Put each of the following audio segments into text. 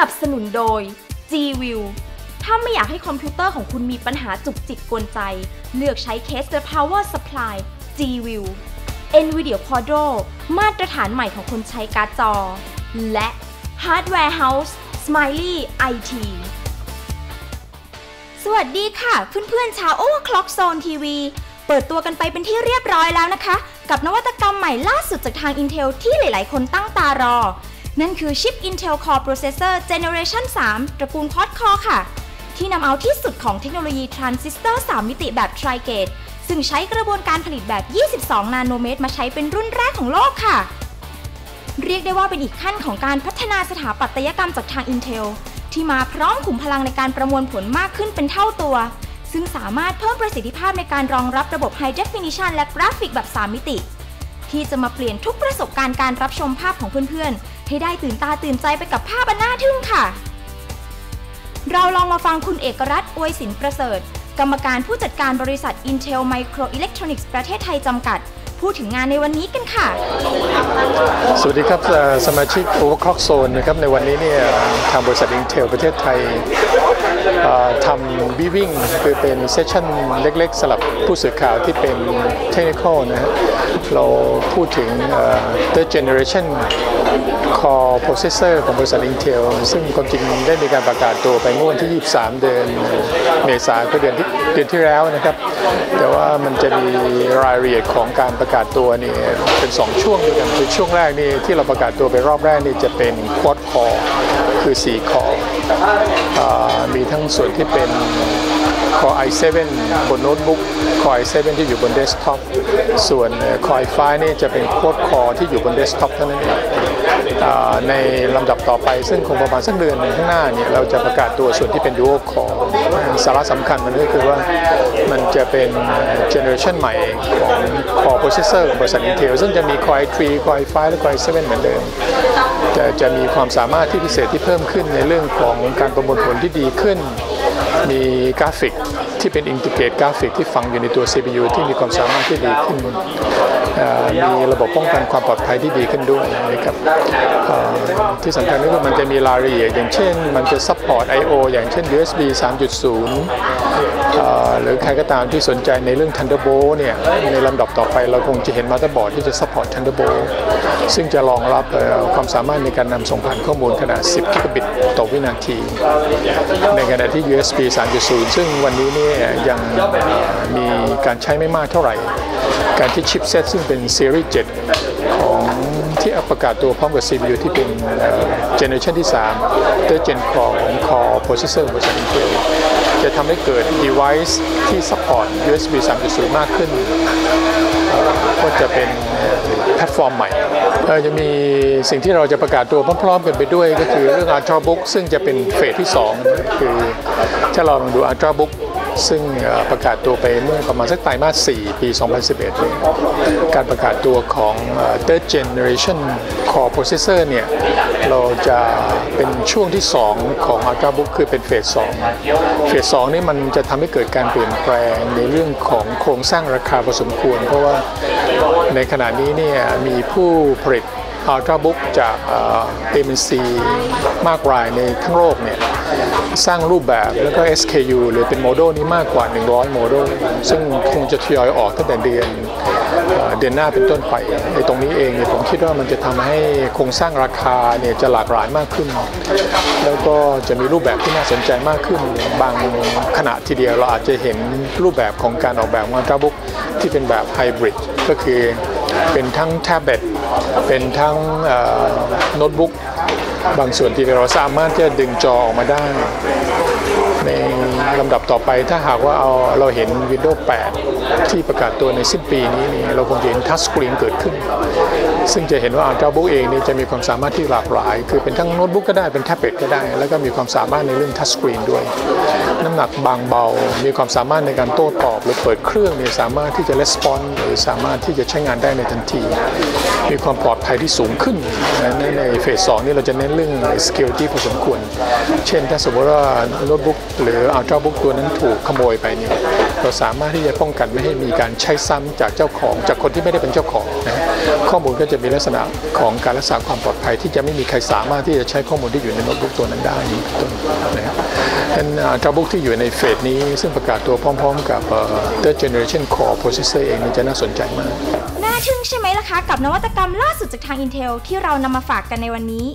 นับสนุนโดย G-View ถ้าไม่อยากให้คอมพิวเตอร์ของคุณมีปัญหาจุกจิกกวนใจ เลือกใช้เคส The Power Supply G-View NVIDIA Quadro มาตรฐานใหม่ของคนใช้การ์ดจอ และ Hardware House Smiley IT สวัสดีค่ะเพื่อนๆชาว Overclock Zone TV เปิดตัวกันไปเป็นที่เรียบร้อยแล้วนะคะ กับนวัตกรรมใหม่ล่าสุดจากทาง Intel ที่หลายๆ คนตั้งตารอ นั่นคือชิป Intel Core Processor Generation 3 ตระกูล Quad Core ค่ะ ที่นำเอาที่สุดของเทคโนโลยีทรานซิสเตอร์ 3 มิติแบบ Tri-Gate ซึ่งใช้กระบวนการผลิตแบบ 22 นาโนเมตร มาใช้เป็นรุ่นแรกของโลกค่ะ เรียกได้ว่าเป็นอีกขั้นของการพัฒนาสถาปัตยกรรมจากทาง Intel ที่มาพร้อมขุมพลังในการประมวลผลมากขึ้นเป็นเท่าตัว ซึ่งสามารถเพิ่มประสิทธิภาพในการรองรับระบบ High Definition และกราฟิกแบบ 3 มิติ ที่จะมาเปลี่ยนทุกประสบการณ์การรับชมภาพของเพื่อนๆ ให้ได้ตื่นตาตื่นใจไปกับภาพอันน่าทึ่งค่ะ เราลองมาฟังคุณเอกรัตน์อวยสินประเสริฐ กรรมการผู้จัดการบริษัท Intel Microelectronics ประเทศไทยจำกัด พูดถึงงานในวันนี้กันค่ะ สวัสดีครับสมาชิก Overclock Zone นะครับในวันนี้เนี่ยทางบริษัท Intel ประเทศไทยทำบีวิ่งคือเป็นเซสชั่นเล็กๆสำหรับผู้สื่อข่าวที่เป็นเทคนิคนะฮะ เราพูดถึง third generation core processor ของบริษัท Intel ซึ่งความจริงได้มีการประกาศตัวไปเมื่อวันที่ 23 เดือนเมษายนคือเดือนที่เดือนที่แล้วนะครับ แต่ว่ามันจะมีรายละเอียดของการประกาศตัวนี่เป็น 2 ช่วงด้วยกันคือช่วงแรกนี่ที่เราประกาศตัวไปรอบแรกนี่จะเป็น quad core คือ4 core อ่ามีทั้งส่วนที่เป็น Core i7 บนโน้ตบุ๊ก Core i7 ที่อยู่บนเดสก์ท็อป ส่วนเอ่อ Core i5 นี่จะเป็นโค้ด Core ที่อยู่บนเดสก์ท็อปเท่านั้นเองในลำดับต่อไปซึ่งคงประมาณสักเดือนหนึ่งข้างหน้าเนี่ยเราจะประกาศตัวส่วนที่เป็น Dual Core สาระสำคัญมันก็คือว่ามันจะเป็นเจเนอเรชันใหม่ของ Core Processor ของบริษัท Intel ซึ่งจะมี Core i3 Core i5 และ Core i7 เหมือนเดิม จะจะมีความสามารถที่พิเศษที่เพิ่มขึ้นในเรื่องของการประมวลผลที่ดีขึ้น มีกราฟิก ที่เป็นอินทิเกรตกราฟิกที่ฝังอยู่ในตัว CPU ที่มีความสามารถที่ดีขึ้นมีระบบป้องกันความปลอดภัยที่ดีขึ้นด้วยนะครับที่สำคัญก็คือมันจะมีรายละเอียดอย่างเช่น มันจะ support I/O อย่างเช่น USB 3.0 หรือใครก็ตามที่สนใจในเรื่อง Thunderbolt เนี่ยในลำดับต่อไปเราคงจะเห็นมาตอร์บอร์ดที่จะ support Thunderbolt ซึ่งจะรองรับความสามารถในการนำส่งผ่านข้อมูลขนาด 10 กิกะบิตต่อวินาที ในขณะที่ USB 3.0 ซึ่งวันนี้นีเนี่ยยังมีการใช้ไม่มากเท่าไหร่ การที่ชิปเซตซึ่งเป็นซีรีส์7ของที่ประกาศตัวพร้อมกับ CPU ที่เป็นเจเนอเรชันที่3 Third Gen Core ของ Core Processor บริษัท Intel จะทำให้เกิด device ที่ support USB 3.0 มากขึ้น ก็จะเป็นแพลตฟอร์มใหม่เอ่อจะมีสิ่งที่เราจะประกาศตัวพร้อมๆกันไปด้วยก็คือเรื่อง Ultrabook ซึ่งจะเป็นเฟสที่ 2 คือถ้าเราลองดู Ultrabook ซึ่งประกาศตัวไปเมื่อประมาณสักไตรมาส 4 ปี 2011เลยการประกาศตัวของ Third Generation Core Processor เนี่ย เราจะเป็นช่วงที่ 2 ของ Ultrabook คือเป็นเฟส 2 เฟส 2 นี่มันจะทำให้เกิดการเปลี่ยนแปลงในเรื่องของโครงสร้างราคาพอสมควร เพราะว่าในขณะนี้เนี่ยมีผู้ผลิต Ultrabook จากเอ่อ MNC มากรายในทั้งโลกเนี่ยสร้างรูปแบบแล้วก็ SKU หรือเป็นโมเดลนี้มากกว่า 100 โมเดลซึ่งคงจะทยอยออกตั้งแต่เดือนเดือนหน้าเป็นต้นไปในตรงนี้เองเนี่ยผมคิดว่ามันจะทำให้โครงสร้างราคาเนี่ยจะหลากหลายมากขึ้น แล้วก็จะมีรูปแบบที่น่าสนใจมากขึ้น บางขณะทีเดียวเราอาจจะเห็นรูปแบบของการออกแบบของอัลตราบุ๊กที่เป็นแบบไฮบริดก็คือ เป็นทั้งแท็บเล็ตเป็นทั้งโน้ตบุ๊กบางส่วนที่เราสามารถที่จะดึงจอออกมาได้ใน ลำดับต่อไปถ้าหากว่าเอาเราเห็น Windows 8 ที่ประกาศตัวในสิ้นปีนี้นี่เราคงจะเห็นทัชสกรีนเกิดขึ้น ซึ่งจะเห็นว่า Ultrabook เองนี่จะมีความสามารถที่หลากหลาย คือเป็นทั้งโน้ตบุ๊กก็ได้เป็นแท็บเล็ตก็ได้ แล้วก็มีความสามารถในเรื่องทัชสกรีนด้วย น้ำหนักบางเบา มีความสามารถในการโต้ตอบ หรือเปิดเครื่องเนี่ยสามารถที่จะ response หรือสามารถที่จะใช้งานได้ในทันที มีความปลอดภัยที่สูงขึ้นในในเฟสสองนี่เราจะเน้นเรื่อง security พอสมควร เช่นถ้าสมมติว่าโน้ตบุ๊กหรือ Ultrabook ตัาบุกตัวนั้นถูกขโมยไปเนี่ยเราสามารถที่จะป้องกันไม่ให้มีการใช้ซ้ำจากเจ้าของจากคนที่ไม่ได้เป็นเจ้าของนะข้อมูลก็จะมีลักษณะของการรักษาความปลอดภัย ที่จะไม่มีใครสามารถที่จะใช้ข้อมูลที่อยู่ในโน้ตบุ๊กตัวนั้นได้นี่เป็นต้นนะครับเป็นอัลตราบุ๊กที่อยู่ในเฟสนี้ ซึ่งประกาศตัวพร้อม ๆ กับ third generation core processor เองนี่จะน่าสนใจมากน่าทึ่งใช่ไหมล่ะคะกับนวัตกรรมล่าสุดจากทาง Intel ที่เรานำมาฝากกันในวันนี้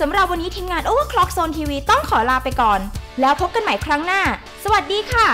สำหรับวันนี้ทีมงาน Overclock Zone TV ต้องขอลาไปก่อน แล้วพบกันใหม่ครั้งหน้า สวัสดีค่ะ